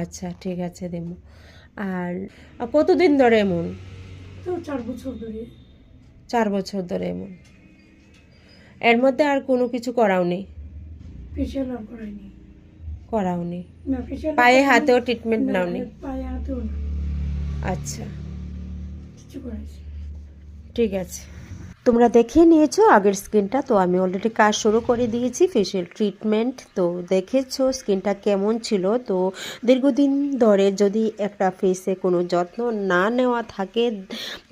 আচ্ছা ঠিক আছে দেবো আর কতদিন ধরে এমন? তো চার বছর ধরে। চার বছর ধরে এমন। এর মধ্যে আর কোনো কিছু করাওনি ফেসিয়াল আর করাইনি করাওনি না ফেসিয়াল পায়ে হাতেও ট্রিটমেন্ট নাওনি পায়ে হাতেও না। আচ্ছা। কিছু করাইছি ঠিক আছে। তোমরা দেখিয়ে নিয়েছো আগের স্কিনটা, তো আমি অলরেডি কাজ শুরু করে দিয়েছি ফেশিয়াল ট্রিটমেন্ট তো দেখেছ স্কিনটা কেমন ছিল, তো দীর্ঘদিন ধরে যদি একটা ফেসে কোনো যত্ন না নেওয়া থাকে,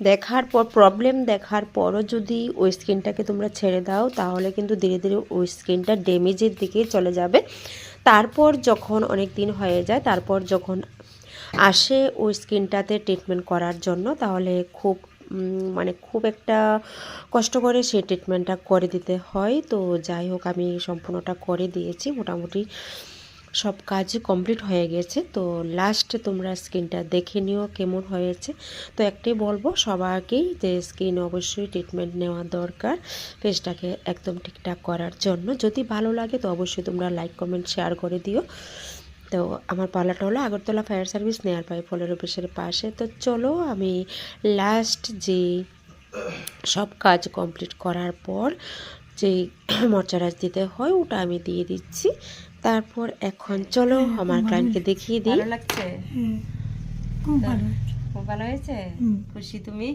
দেখার পর প্রবলেম দেখার পরও যদি ওই স্কিনটাকে তোমরা ছেড়ে দাও, তাহলে কিন্তু ধীরে ধীরে ওই স্কিনটা ড্যামেজের দিকে চলে যাবে। তারপর যখন অনেক দিন হয়ে যায়, তারপর যখন আসে ওই স্কিনটাতে ট্রিটমেন্ট করার জন্য, তাহলে খুব মানে খুব একটা কষ্ট করে সেই ট্রিটমেন্টটা করে দিতে হয়। তো যাই হোক, আমি সম্পূর্ণটা করে দিয়েছি। মোটামুটি সব কাজই কমপ্লিট হয়ে গেছে। তো লাস্টে তোমরা স্কিনটা দেখে নিও কেমন হয়েছে। তো একটাই বলব, সবাইকেই যে স্কিন অবশ্যই ট্রিটমেন্ট নেওয়া দরকার ফেসটাকে একদম ঠিকঠাক করার জন্য। যদি ভালো লাগে তো অবশ্যই তোমরা লাইক কমেন্ট শেয়ার করে দিও। তো আমার পার্লারটা হলো আগরতলা ফায়ার সার্ভিস নেয়ার পাই ফলের অফিসের পাশে। তো চলো আমি লাস্ট যে সব কাজ কমপ্লিট করার পর যে ময়শ্চারাইজ দিতে হয় ওটা আমি দিয়ে দিচ্ছি। তারপর এখন চলো আমার ক্লায়েন্টকে দেখিয়ে দিই। ভালো লাগছে? হ্যাঁ খুব ভালো। খুব ভালো হয়েছে? খুশি তুমি?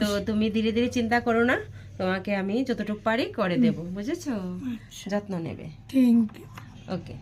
তো তুমি ধীরে ধীরে চিন্তা করো না তোমাকে আমি যতটুকু পারি করে দেবো বুঝেছ? আচ্ছা। যত্ন নেবে। Thank you okay